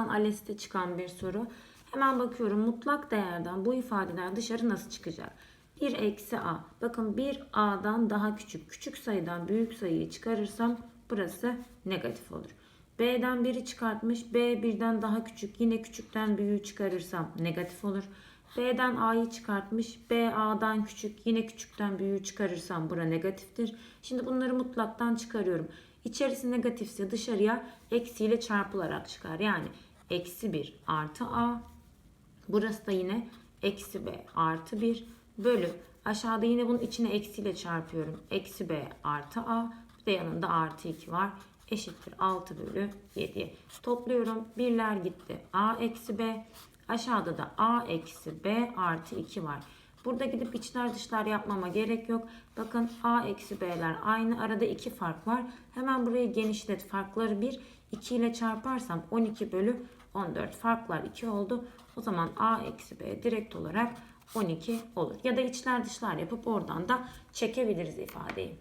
ALES'te çıkan bir soru. Hemen bakıyorum mutlak değerden bu ifadeler dışarı nasıl çıkacak? 1 eksi a. Bakın 1 a'dan daha küçük. Küçük sayıdan büyük sayıyı çıkarırsam burası negatif olur. B'den 1'i çıkartmış. B 1'den daha küçük. Yine küçükten büyüğü çıkarırsam negatif olur. B'den A'yı çıkartmış. B A'dan küçük. Yine küçükten büyüğü çıkarırsam bura negatiftir. Şimdi bunları mutlaktan çıkarıyorum. İçerisi negatifse dışarıya eksiyle çarpılarak çıkar. Yani eksi 1 artı A. Burası da yine eksi B artı 1 bölü. Aşağıda yine bunun içine eksiyle çarpıyorum. Eksi B artı A. Bir de yanında artı 2 var. Eşittir 6 bölü 7'ye. Topluyorum. Birler gitti. A eksi B. Aşağıda da A eksi B artı 2 var. Burada gidip içler dışlar yapmama gerek yok. Bakın A eksi B'ler aynı. Arada 2 fark var. Hemen burayı genişlet. Farkları 1. 2 ile çarparsam 12 bölü 14. Farklar 2 oldu. O zaman A eksi B direkt olarak 12 olur. Ya da içler dışlar yapıp oradan da çekebiliriz ifadeyi.